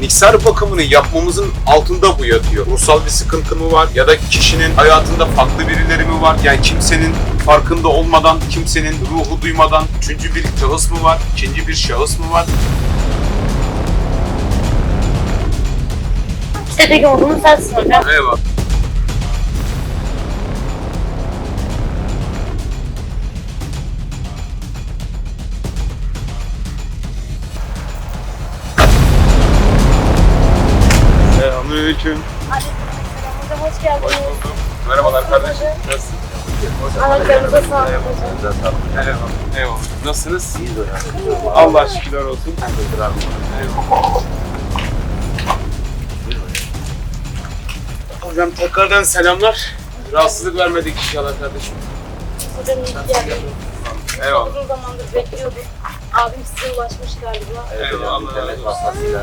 Mikser bakımını yapmamızın altında bu yatıyor. Ruhsal bir sıkıntı mı var ya da kişinin hayatında farklı birileri mi var? Yani kimsenin farkında olmadan, kimsenin ruhu duymadan üçüncü bir şahıs mı var? ikinci bir şahıs mı var? İşte peki olduğunu sensin hocam. Eyvallah. Selamünaleyküm. Hocam hoş Hoş geldiniz. bulduk. Merhabalar kardeşim. Nasılsın? Ayaklarınıza sağlık hocam. Eyvallah. Eyvallah. Nasılsınız? İyiyiz hocam. Allah şükürler olsun. Teşekkür ederim. Eyvallah. Hocam tekrardan selamlar. Rahatsızlık vermedik inşallah kardeşim. Hocam iyi geldiniz. Eyvallah. Uzun zamandır bekliyorduk. Abim size ulaşmış galiba. Eyvallah, Allah razı olsun.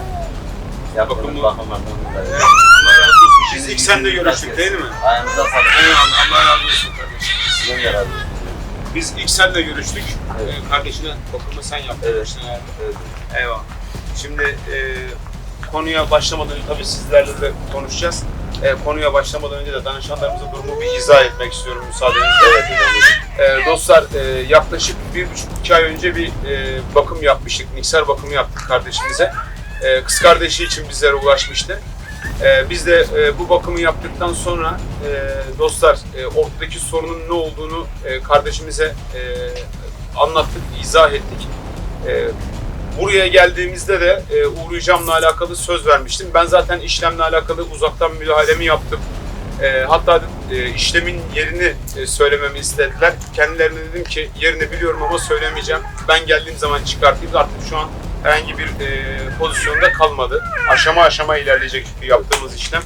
Bakımı- bakımlardan dolayı. Allah razı olsun. Biz ilk seninle görüştük değil mi? Ayağınıza sağlık. Eyvallah. Allah razı olsun kardeşim. Sizin yararlı. Biz ilk seninle görüştük. Evet. Ee, kardeşine bakımı sen yaptın. Evet. Yani. Evet. Eyvallah. Şimdi e, konuya başlamadan önce tabii sizlerle de konuşacağız. E, konuya başlamadan önce de danışanlarımıza durumu bir izah etmek istiyorum müsaadenizle. Evet. E, dostlar e, yaklaşık bir buçuk iki ay önce bir e, bakım yapmıştık. Mikser bakımı yaptık kardeşimize. E, kız kardeşi için bizlere ulaşmıştı. E, biz de e, bu bakımı yaptıktan sonra dostlar ortadaki sorunun ne olduğunu kardeşimize anlattık, izah ettik. Buraya geldiğimizde de e, uğrayacağımla alakalı söz vermiştim. Ben zaten işlemle alakalı uzaktan müdahalemi yaptım. Hatta işlemin yerini söylememi istediler. Kendilerine dedim ki yerini biliyorum ama söylemeyeceğim. Ben geldiğim zaman çıkartayım. Artık şu an herhangi bir e, pozisyonda kalmadı. Aşama aşama ilerleyecek yaptığımız işlem.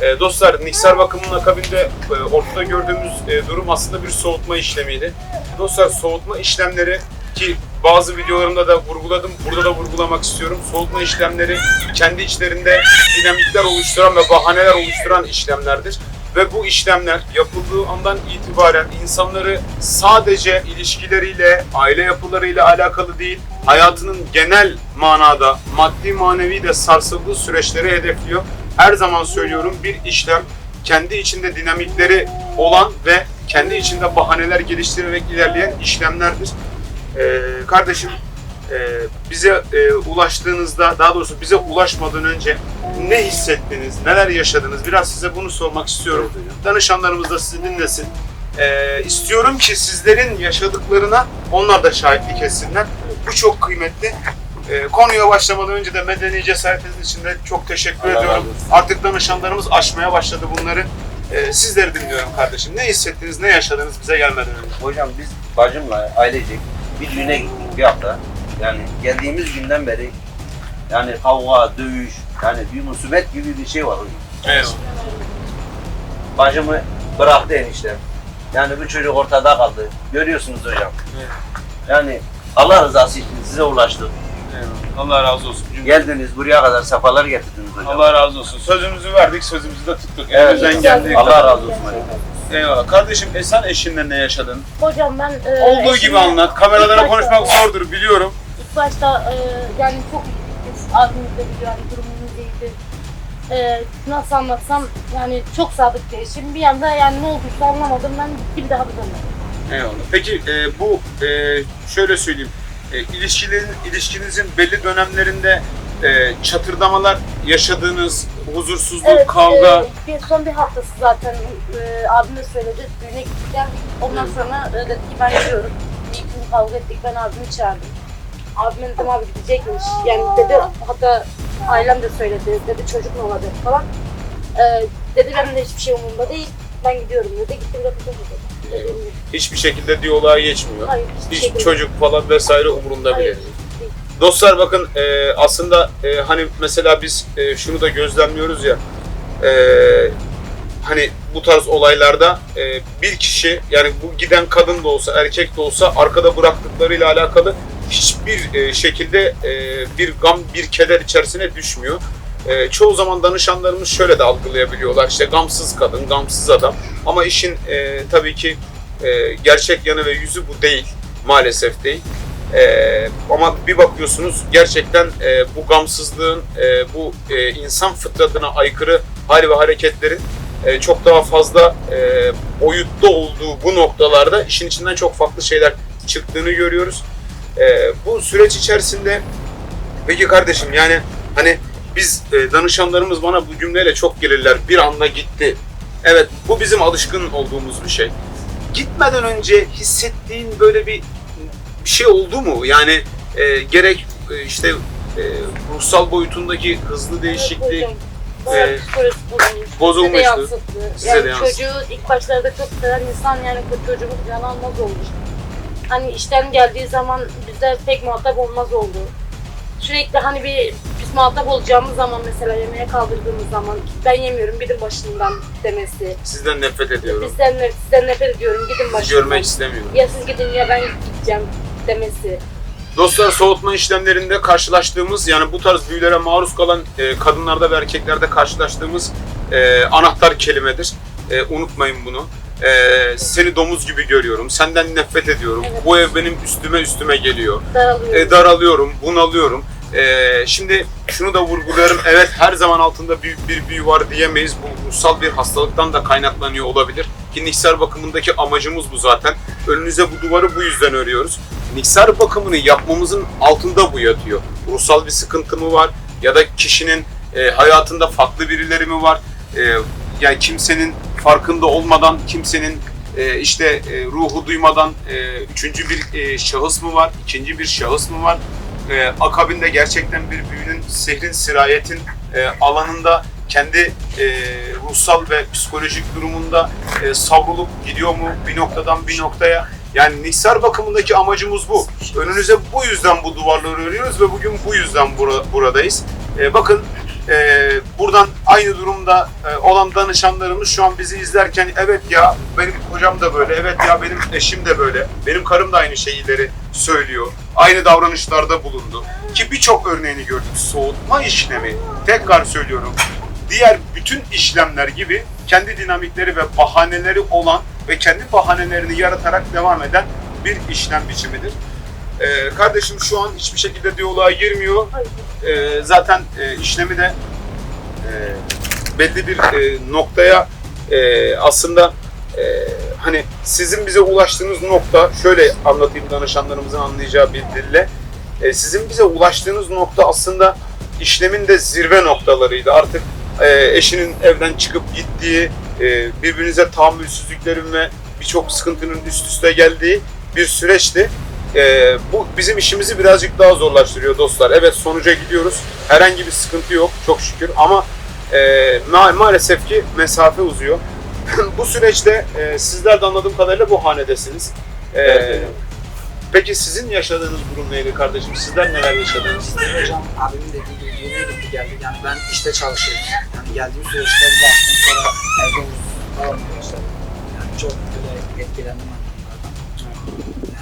E, dostlar Niksar bakımının akabinde e, ortada gördüğümüz e, durum aslında bir soğutma işlemiydi. Dostlar soğutma işlemleri ki bazı videolarımda da vurguladım, burada da vurgulamak istiyorum. Soğutma işlemleri kendi içlerinde dinamikler oluşturan ve bahaneler oluşturan işlemlerdir. Ve bu işlemler yapıldığı andan itibaren insanları sadece ilişkileriyle, aile yapılarıyla alakalı değil, hayatının genel manada maddi manevi de sarsıldığı süreçleri hedefliyor. Her zaman söylüyorum bir işlem kendi içinde dinamikleri olan ve kendi içinde bahaneler geliştirerek ilerleyen işlemlerdir. Ee, kardeşim e, bize e, ulaştığınızda daha doğrusu bize ulaşmadan önce ne hissettiniz, neler yaşadınız biraz size bunu sormak istiyorum. Danışanlarımız da sizi dinlesin. Ee, istiyorum ki sizlerin yaşadıklarına onlar da şahitlik etsinler. Bu çok kıymetli. Ee, konuya başlamadan önce de medeni cesaretiniz için de çok teşekkür Allah ediyorum. olsun. Artık danışanlarımız aşmaya başladı bunları. Ee, sizleri dinliyorum kardeşim. Ne hissettiniz, ne yaşadınız bize gelmeden önce? Hocam biz bacımla ailecek bir düğüne gittik bir hafta. Yani geldiğimiz günden beri yani kavga, dövüş, yani bir musibet gibi bir şey var hocam. Evet. Bacımı bıraktı eniştem. Yani bu çocuk ortada kaldı. Görüyorsunuz hocam. Evet. Yani Allah rızası için size ulaştık. Allah razı olsun. Geldiniz buraya kadar sefalar getirdiniz hocam. Allah razı olsun. Sözümüzü verdik, sözümüzü de tuttuk. Evet. Elimizden geldiği Allah kadar. razı olsun hocam. Eyvallah. Kardeşim e sen eşinle ne yaşadın? Hocam ben... e, Olduğu eşimle- gibi anlat. Kameralara konuşmak zordur biliyorum. İlk başta e, yani çok. Abimiz de biliyor yani durumumuz iyiydi. E, nasıl anlatsam yani çok sadık bir eşim. Bir anda yani ne olduysa anlamadım. Ben bir daha bir dönmedim. Eyvallah. Peki e, bu e, şöyle söyleyeyim. E, ilişkilerin ilişkinizin belli dönemlerinde e, çatırdamalar yaşadığınız, huzursuzluk, kavga. e, bir son bir haftası zaten e, abim de söyledi. Düğüne gittik geldik. Ondan sonra e, dedi ki ben gidiyorum. Bir gün kavga ettik. Ben abimi çağırdım. Abime dedim abi gidecekmiş. Yani dedi hatta ailem de söyledi. Dedi çocuk mu olacak falan. E, dedi benim de hiçbir şey umurumda değil. Ben gidiyorum dedi. Gitti bir de kızım dedi. Dediğim gibi. Hiçbir şekilde diyaloğa geçmiyor. Hayır hiçbir Hiç çocuk falan vesaire umurunda bile Hayır. değil. Dostlar bakın e, aslında e, hani mesela biz e, şunu da gözlemliyoruz ya e, hani bu tarz olaylarda e, bir kişi yani bu giden kadın da olsa erkek de olsa arkada bıraktıklarıyla alakalı hiçbir e, şekilde e, bir gam bir keder içerisine düşmüyor. E, çoğu zaman danışanlarımız şöyle de algılayabiliyorlar işte gamsız kadın, gamsız adam ama işin tabii ki gerçek yanı ve yüzü bu değil maalesef değil. Ama bir bakıyorsunuz gerçekten bu gamsızlığın, bu insan fıtratına aykırı hal ve hareketlerin çok daha fazla e, boyutta olduğu bu noktalarda işin içinden çok farklı şeyler çıktığını görüyoruz. E, bu süreç içerisinde peki kardeşim yani hani biz e, danışanlarımız bana bu cümleyle çok gelirler. Bir anda gitti. Evet bu bizim alışkın olduğumuz bir şey. Gitmeden önce hissettiğin böyle bir bir şey oldu mu? Yani e, gerek e, işte e, ruhsal boyutundaki hızlı değişiklik, e, bozulmuştu. Size de yansıttı. Size yani de yansıttı. çocuğu ilk başlarda çok seven insan yani çocuğumuz can almaz olmuş. Hani işten geldiği zaman bize pek muhatap olmaz oldu. Sürekli hani bir biz muhatap olacağımız zaman mesela yemeğe kaldırdığımız zaman ben yemiyorum gidin başından demesi. sizden nefret ediyorum. Bizden, ne- sizden nefret ediyorum gidin Sizi başından. görmek istemiyorum. Ya siz gidin ya ben gideceğim demesi. Dostlar soğutma işlemlerinde karşılaştığımız yani bu tarz büyülere maruz kalan e, kadınlarda ve erkeklerde karşılaştığımız e, anahtar kelimedir. E, unutmayın bunu. E, seni domuz gibi görüyorum. Senden nefret ediyorum. Evet. Bu ev benim üstüme üstüme geliyor. Daralıyorum. E, daralıyorum, bunalıyorum. E, şimdi şunu da vurgularım. Evet her zaman altında büyük bir büyü var diyemeyiz. Bu ruhsal bir hastalıktan da kaynaklanıyor olabilir. Ki Niksar bakımındaki amacımız bu zaten. Önünüze bu duvarı bu yüzden örüyoruz. Niksar bakımını yapmamızın altında bu yatıyor. Ruhsal bir sıkıntı mı var? Ya da kişinin e, hayatında farklı birileri mi var? E, yani kimsenin farkında olmadan, kimsenin e, işte e, ruhu duymadan e, üçüncü bir e, şahıs mı var? ikinci bir şahıs mı var? E, akabinde gerçekten bir büyünün, sihrin, sirayetin e, alanında kendi e, ruhsal ve psikolojik durumunda e, savrulup gidiyor mu bir noktadan bir noktaya? Yani Niksar bakımındaki amacımız bu. Önünüze bu yüzden bu duvarları örüyoruz ve bugün bu yüzden bura- buradayız. E, bakın e, buradan aynı durumda e, olan danışanlarımız şu an bizi izlerken evet ya benim kocam da böyle, evet ya benim eşim de böyle, benim karım da aynı şeyleri söylüyor. Aynı davranışlarda bulundu. Ki birçok örneğini gördük. Soğutma işlemi, tekrar söylüyorum, diğer bütün işlemler gibi kendi dinamikleri ve bahaneleri olan ve kendi bahanelerini yaratarak devam eden bir işlem biçimidir. Ee, kardeşim şu an hiçbir şekilde diyaloğa girmiyor. Ee, zaten e, işlemi de e, belli bir e, noktaya e, aslında e, hani sizin bize ulaştığınız nokta şöyle anlatayım danışanlarımızın anlayacağı bir dille. E, sizin bize ulaştığınız nokta aslında işlemin de zirve noktalarıydı. Artık e, eşinin evden çıkıp gittiği, e, birbirinize tahammülsüzlüklerin ve birçok sıkıntının üst üste geldiği bir süreçti. E, bu bizim işimizi birazcık daha zorlaştırıyor dostlar. Evet sonuca gidiyoruz. Herhangi bir sıkıntı yok çok şükür ama e, ma- maalesef ki mesafe uzuyor. bu süreçte e, sizler de anladığım kadarıyla bu hanedesiniz. E, Evet. Peki sizin yaşadığınız durum neydi kardeşim? Sizler neler yaşadınız? Hocam abimin dediği gibi düğüne gitti geldi. Yani ben işte çalışıyorum. Yani geldiğim süreçte bir baktım sonra evde işte. Yani çok böyle etkilendim.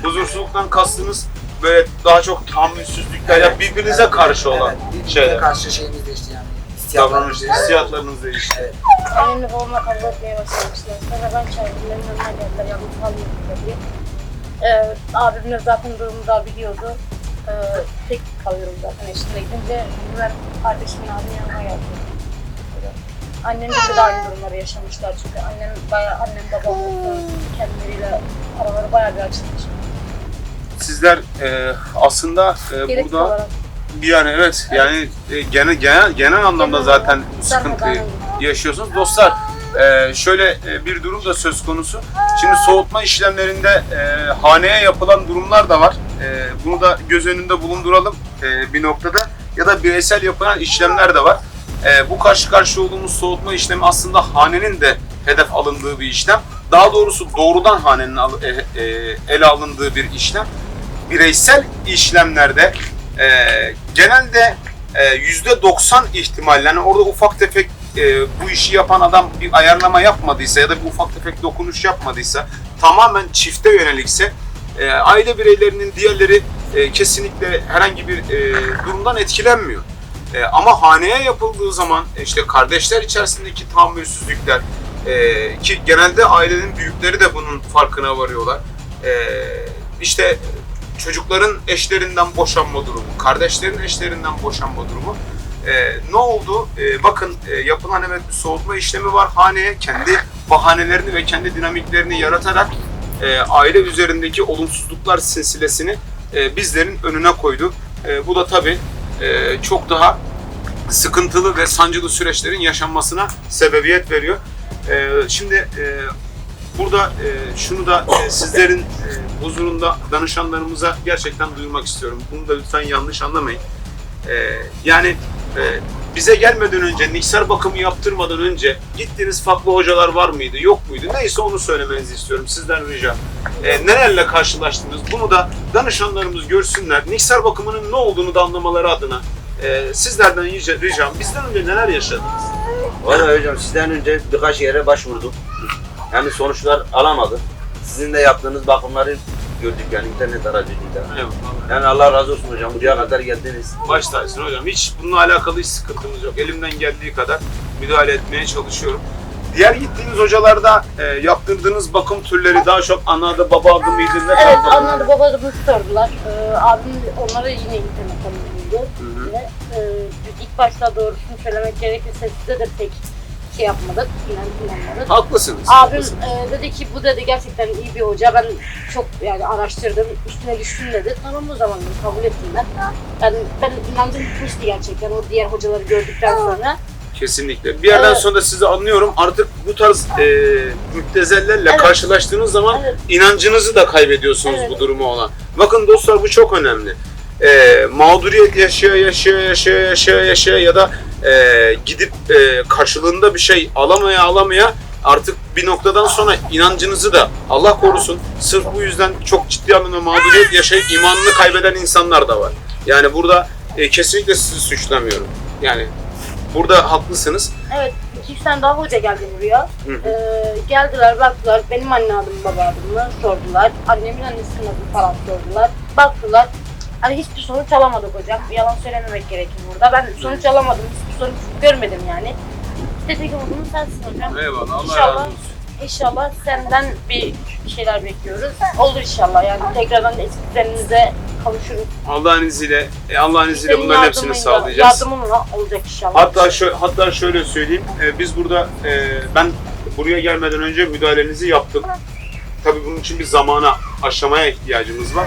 Huzursuzluktan kastınız böyle daha çok tahammülsüzlükler ya birbirinize evet, karşı olan evet, birbirine şeyler. karşı şeyimiz değişti yani. Davranış, değişti. hissiyatlarınız değişti. Evet. Annemle babamla kavga etmeye başlamışlar. Sonra ben çağırdım. Yanıma geldiler. Yalnız kalmıyorum diye. Ee, abim de zaten durumu da biliyordu. Ee, tek kalıyorum zaten eşimle gidince ben kardeşimin abimin yanıma geldim. Annem de de aynı durumları yaşamışlar çünkü annem bayağı annem babam da kendileriyle araları bayağı bir açılmış. Sizler e, aslında e, Gerekli burada olarak. bir yani evet yani e, genel genel genel anlamda zaten bu sıkıntıyı yaşıyorsunuz. Dostlar e, şöyle e, bir durum da söz konusu. Şimdi soğutma işlemlerinde e, haneye yapılan durumlar da var. E, bunu da göz önünde bulunduralım e, bir noktada. Ya da bireysel yapılan işlemler de var. E, bu karşı karşıya olduğumuz soğutma işlemi aslında hanenin de hedef alındığı bir işlem. Daha doğrusu doğrudan hanenin e, e, ele alındığı bir işlem. Bireysel işlemlerde e, genelde e, %90 ihtimalle yani orada ufak tefek e, bu işi yapan adam bir ayarlama yapmadıysa ya da bir ufak tefek dokunuş yapmadıysa tamamen çifte yönelikse e, aile bireylerinin diğerleri e, kesinlikle herhangi bir e, durumdan etkilenmiyor. E, ama haneye yapıldığı zaman e, işte kardeşler içerisindeki tahammülsüzlükler e, ki genelde ailenin büyükleri de bunun farkına varıyorlar. E, işte çocukların eşlerinden boşanma durumu, kardeşlerin eşlerinden boşanma durumu. Ee, ne oldu? Ee, bakın e, yapılan evet bir soğutma işlemi var. Haneye kendi bahanelerini ve kendi dinamiklerini yaratarak e, aile üzerindeki olumsuzluklar silsilesini e, bizlerin önüne koydu. E, bu da tabii e, çok daha sıkıntılı ve sancılı süreçlerin yaşanmasına sebebiyet veriyor. E, şimdi e, burada e, şunu da e, sizlerin e, huzurunda danışanlarımıza gerçekten duyurmak istiyorum. Bunu da lütfen yanlış anlamayın. E, yani e, bize gelmeden önce, niksar bakımı yaptırmadan önce gittiğiniz farklı hocalar var mıydı, yok muydu? Neyse onu söylemenizi istiyorum sizden ricam. E, nelerle karşılaştınız? Bunu da danışanlarımız görsünler. Niksar bakımının ne olduğunu da anlamaları adına e, sizlerden rica- ricam bizden önce neler yaşadınız? Valla hocam sizden önce birkaç yere başvurduk. Yani sonuçlar alamadık. Sizin de yaptığınız bakımları gördük yani internet aracılığıyla. Eyvallah. Yani Allah razı olsun hocam buraya kadar geldiniz. Baş tacısın hocam. Hiç bununla alakalı hiç sıkıntımız yok. Elimden geldiği kadar müdahale etmeye çalışıyorum. Diğer gittiğiniz hocalarda e, yaptırdığınız bakım türleri daha çok ana adı baba adı mıydı? Ne Evet, bakım? anladı babalarımız sordular. Ee, abim onlara yine. Hı hı. Ve e, ilk başta doğrusunu söylemek gerekirse size de pek şey yapmadık, inan, inanmadık. Haklısınız. Abim haklısınız. e, dedi ki bu dedi gerçekten iyi bir hoca. Ben çok yani araştırdım, üstüne düştüm dedi. Tamam o zaman dedim, kabul ettim ben. Yani ben inandım gitmişti gerçekten o diğer hocaları gördükten sonra. Kesinlikle. Bir yerden Evet. sonra sizi anlıyorum. Artık bu tarz e, müptezellerle Evet. karşılaştığınız zaman Evet. inancınızı da kaybediyorsunuz Evet. bu duruma olan. Bakın dostlar bu çok önemli. E, mağduriyet yaşaya yaşaya yaşaya yaşaya yaşaya ya da e, gidip e, karşılığında bir şey alamaya alamaya artık bir noktadan sonra inancınızı da Allah korusun sırf bu yüzden çok ciddi anlamda mağduriyet yaşayıp imanını kaybeden insanlar da var. Yani burada e, kesinlikle sizi suçlamıyorum. Yani burada haklısınız. Evet, iki tane daha hoca geldi buraya. Hı hı. Ee, geldiler, baktılar. Benim anne adım, baba adımı sordular. Annemin annesinin adını falan sordular. Baktılar. Hani hiçbir sonuç alamadık hocam. Yalan söylememek gerekir burada. Ben sonuç alamadım. Hiçbir sonuç görmedim yani. İşte tek umudumuz sensin hocam. Eyvallah. Allah İnşallah. razı olsun. İnşallah senden bir şeyler bekliyoruz. Olur inşallah yani tekrardan eski düzenimize kavuşuruz. Allah'ın izniyle, e, Allah'ın izniyle Senin bunların hepsini yardımınla- sağlayacağız. Yardımınla olacak inşallah. Hatta şöyle, hatta şöyle söyleyeyim. e, biz burada e, ben buraya gelmeden önce müdahalenizi yaptık. Tabii bunun için bir zamana, aşamaya ihtiyacımız var.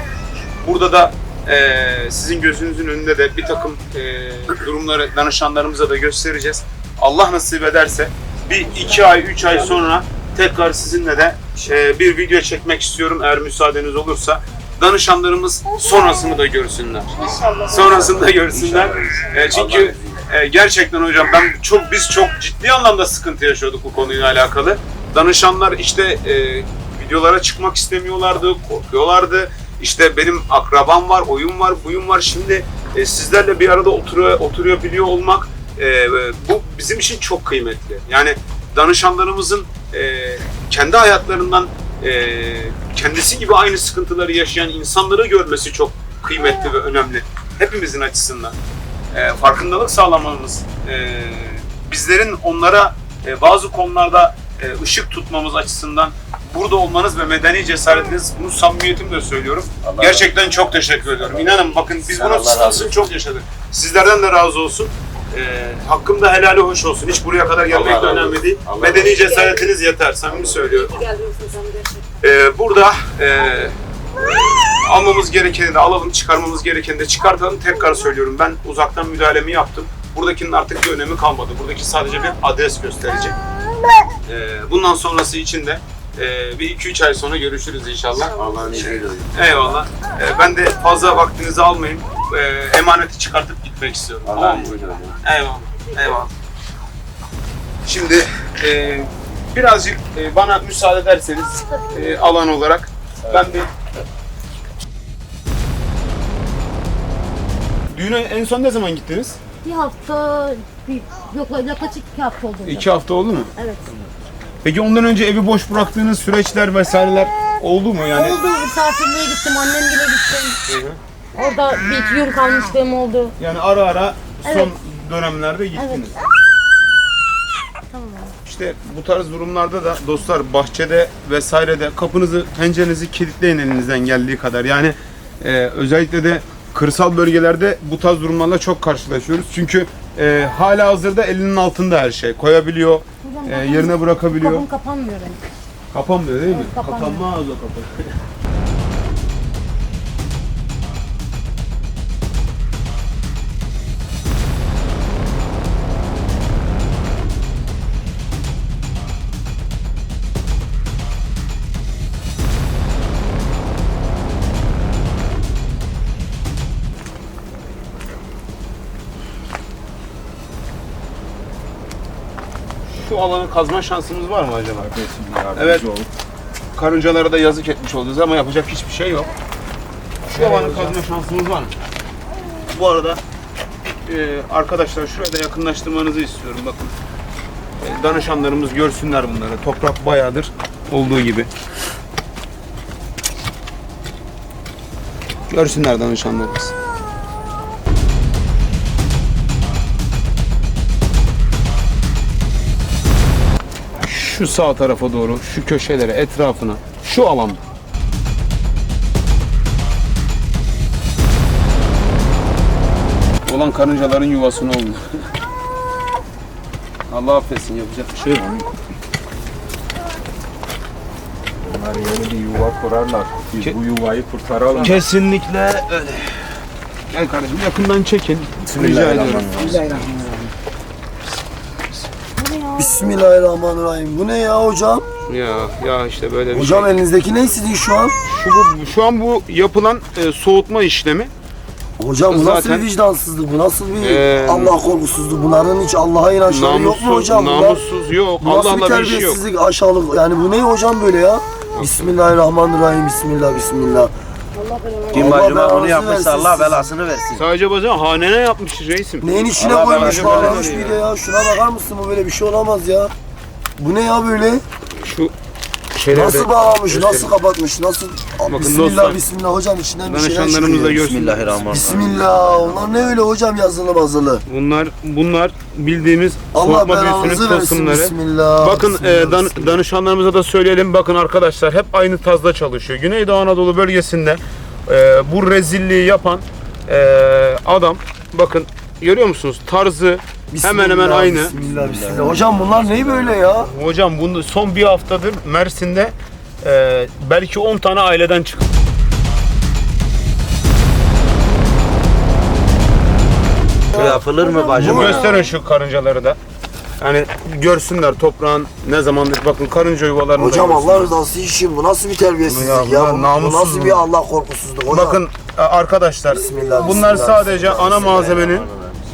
Burada da e, sizin gözünüzün önünde de bir takım e, durumları danışanlarımıza da göstereceğiz. Allah nasip ederse bir iki ay, üç ay sonra tekrar sizinle de e, bir video çekmek istiyorum eğer müsaadeniz olursa. Danışanlarımız sonrasını da görsünler. İnşallah. Sonrasında görsünler. E, çünkü e, gerçekten hocam ben çok biz çok ciddi anlamda sıkıntı yaşıyorduk bu konuyla alakalı. Danışanlar işte e, videolara çıkmak istemiyorlardı, korkuyorlardı. İşte benim akrabam var, oyun var, buyum var. Şimdi e, sizlerle bir arada oturuyor, oturuyor biliyor olmak e, bu bizim için çok kıymetli. Yani danışanlarımızın e, kendi hayatlarından e, kendisi gibi aynı sıkıntıları yaşayan insanları görmesi çok kıymetli ve önemli. Hepimizin açısından. E, farkındalık sağlamamız, e, bizlerin onlara e, bazı konularda e, ışık tutmamız açısından burada olmanız ve medeni cesaretiniz, bunu samimiyetimle söylüyorum. Allah Gerçekten çok teşekkür ediyorum. İnanın bakın biz Sen bunun Allah razı sıkıntısını çok yaşadık. Sizlerden de razı olsun. E, hakkımda helali hoş olsun. Hiç buraya kadar gelmek de razı önemli olsun. değil. Allah Medeni olsun. cesaretiniz yeter. Samimi söylüyorum. İyi ki geldiniz hocam gerçekten. Ee, burada e, almamız gerekeni de alalım, çıkarmamız gerekeni de çıkartalım. Tekrar söylüyorum ben uzaktan müdahalemi yaptım. Buradakinin artık bir önemi kalmadı. Buradaki sadece bir adres gösterecek. Ee, bundan sonrası için de e, bir iki üç ay sonra görüşürüz inşallah. Allah'ın izniyle. Eyvallah. Ee, ben de fazla vaktinizi almayayım. Ee, emaneti çıkartıp gitmek istiyorum. Tamam Allah'ın mı? izniyle. Eyvallah. Eyvallah. Şimdi e, birazcık e, bana müsaade ederseniz e, alan olarak ben bir Düğüne en son ne zaman gittiniz? Bir hafta, bir, yok yaklaşık iki hafta oldu. İki hafta oldu mu? Evet. Peki ondan önce evi boş bıraktığınız süreçler vesaireler oldu mu yani? Oldu, misafirliğe gittim, annemgile gittim. Hı hı. Orada bir iki gün kalmışlığım oldu. Yani ara ara son Evet. dönemlerde gittiniz. Tamam. İşte bu tarz durumlarda da dostlar bahçede vesairede kapınızı, pencerenizi kilitleyin elinizden geldiği kadar. Yani Ee, özellikle de kırsal bölgelerde bu tarz durumlarla çok karşılaşıyoruz. Çünkü e, hala hazırda elinin altında her şey. Koyabiliyor, e, yerine bırakabiliyor. Kapım kapanmıyor benim. Kapanmıyor değil mi? Evet, kapanmıyor. Kapanmaz o kapı. Şu alanı kazma şansımız var mı acaba? Evet. Karıncalara da yazık etmiş olacağız ama yapacak hiçbir şey yok. Şu alanı kazma şansımız var mı? Bu arada e, arkadaşlar şuraya da yakınlaştırmanızı istiyorum bakın. E, danışanlarımız görsünler bunları. Toprak bayağıdır olduğu gibi. Görsünler danışanlarımız. Şu sağ tarafa doğru, şu köşelere, etrafına, şu alanda. Olan karıncaların yuvasını oldu. Allah affetsin yapacak bir şey yok. Bunlar yeni bir yuva kurarlar. Biz Ke- bu yuvayı kurtaralım. Kesinlikle öyle. Gel kardeşim yakından çekin. Rica ediyorum. Bismillahirrahmanirrahim. Bu ne ya hocam? Ya ya işte böyle bir Hocam şey. elinizdeki ne sizin şu an? Şu, bu, şu an bu yapılan e, soğutma işlemi Hocam bu nasıl Zaten- bir vicdansızlık? Bu nasıl bir Ee, Allah korkusuzluğu? Bunların hiç Allah'a inançları yok mu namussuz, hocam? Bunlar- namussuz yok. Bu nasıl bir Allah'la bir şey yok. terbiyesizlik, aşağılık? Yani bu ne hocam böyle ya? Bismillahirrahmanirrahim. Bismillah, bismillah. Kim Allah bacıma belanızı bunu yapmışsa versin Allah belasını versin. Sadece bazen hanene yapmış reisim. Neyin içine Allah koymuş, belanı bağlamış versin bir de ya. Şuna bakar mısın? Bu böyle bir şey olamaz ya. Bu ne ya böyle? Şu şeylerde Nasıl bağlamış, nasıl kapatmış, nasıl... bismillah, dostlar, bismillah hocam içinden bir şeyler danışanlarımız da çıkıyor. görsün. Bismillahirrahmanirrahim. Bismillah. Onlar ne öyle hocam yazılı bazılı? Bunlar bunlar bildiğimiz Allah soğutma büyüsünün belanızı versin. tılsımları. Bismillah. Bakın bismillah, e, dan- bismillah. danışanlarımıza da söyleyelim. Bakın arkadaşlar hep aynı tazda çalışıyor. Güneydoğu Anadolu bölgesinde e, bu rezilliği yapan e, adam bakın görüyor musunuz? Tarzı hemen hemen aynı. Bismillah, bismillah. Hocam bunlar ne böyle ya? Hocam bunu son bir haftadır Mersin'de e, belki 10 tane aileden çıktı. Bu yapılır mı Bu bacım? gösterin şu karıncaları da. Yani görsünler toprağın ne zamandır bakın karınca yuvalarını da Hocam görsünler. Allah rızası için bu nasıl bir terbiyesizlik Ya ya? Bu, bu nasıl bir Allah korkusuzluk hocam? Bakın arkadaşlar Bismillah, bunlar bismillah, sadece bismillah, ana malzemenin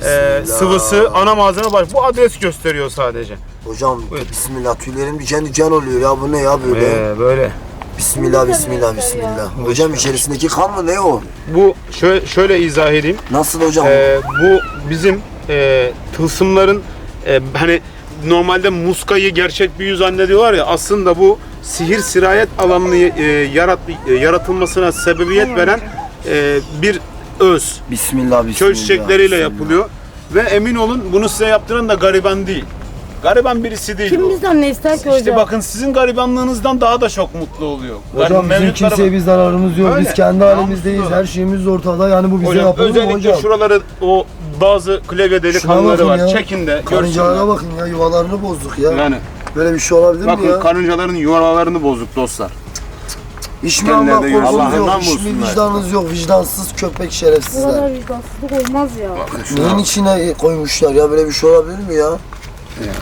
e, sıvısı ana malzeme baş. Bu adres gösteriyor sadece. Hocam Buyur. bismillah tüylerim diken diken oluyor ya bu ne ya böyle? Ee, böyle. Bismillah bismillah bismillah. Hocam içerisindeki kan mı ne o? Bu şöyle, şöyle izah edeyim. Nasıl hocam? Ee, bu bizim e, tılsımların e, hani normalde muskayı gerçek büyü zannediyorlar ya aslında bu sihir sirayet alanını e, yarat, e, yaratılmasına sebebiyet veren e, bir öz. bismillah bismillah. Çöl çiçekleriyle bismillah. yapılıyor. Ve emin olun bunu size yaptıran da gariban değil. Gariban birisi değil Kim bu. bizden ne ister ki İşte hocam? bakın sizin garibanlığınızdan daha da çok mutlu oluyor. Hocam bizim Mevcut kimseye gariban- bir zararımız yok. Öyle. Biz kendi halimizdeyiz. Namuslu. Her şeyimiz ortada. Yani bu bize Hocam yapılır mı özellikle hocam? şuraları o bazı klavye delikanlıları bakın var. ya. Çekin de Karıncalara görsünler. bakın ya yuvalarını bozduk ya. Yani Böyle bir şey olabilir mi bakın ya? karıncaların yuvalarını bozduk dostlar. Hiç mi kendileri Allah de korkunuz Allah'ından yok, hiç mi bulsunlar. vicdanınız yok, vicdansız köpek Bu şerefsizler. kadar vicdansızlık olmaz ya. Neyin içine koymuşlar ya böyle bir şey olabilir mi ya?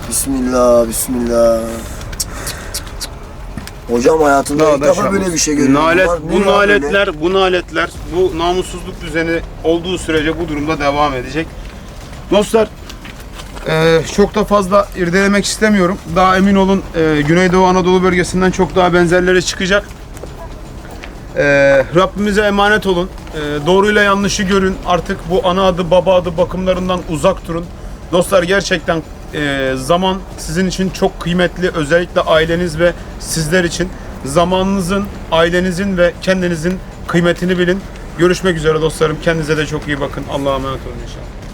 Bismillah, bismillah. Hocam hayatımda ilk defa böyle bir şey görüyorum. Nalet, Bunlar bu ya böyle? naletler, bu naletler, bu namussuzluk düzeni olduğu sürece bu durumda devam edecek. Dostlar, eee, çok da fazla irdelemek istemiyorum. Daha emin olun eee, Güneydoğu Anadolu bölgesinden çok daha benzerleri çıkacak. Eee, Rabbimize emanet olun. Eee, doğruyla yanlışı görün. Artık bu ana adı baba adı bakımlarından uzak durun. Dostlar gerçekten eee, zaman sizin için çok kıymetli. Özellikle aileniz ve sizler için. Zamanınızın, ailenizin ve kendinizin kıymetini bilin. Görüşmek üzere dostlarım. Kendinize de çok iyi bakın. Allah'a emanet olun inşallah.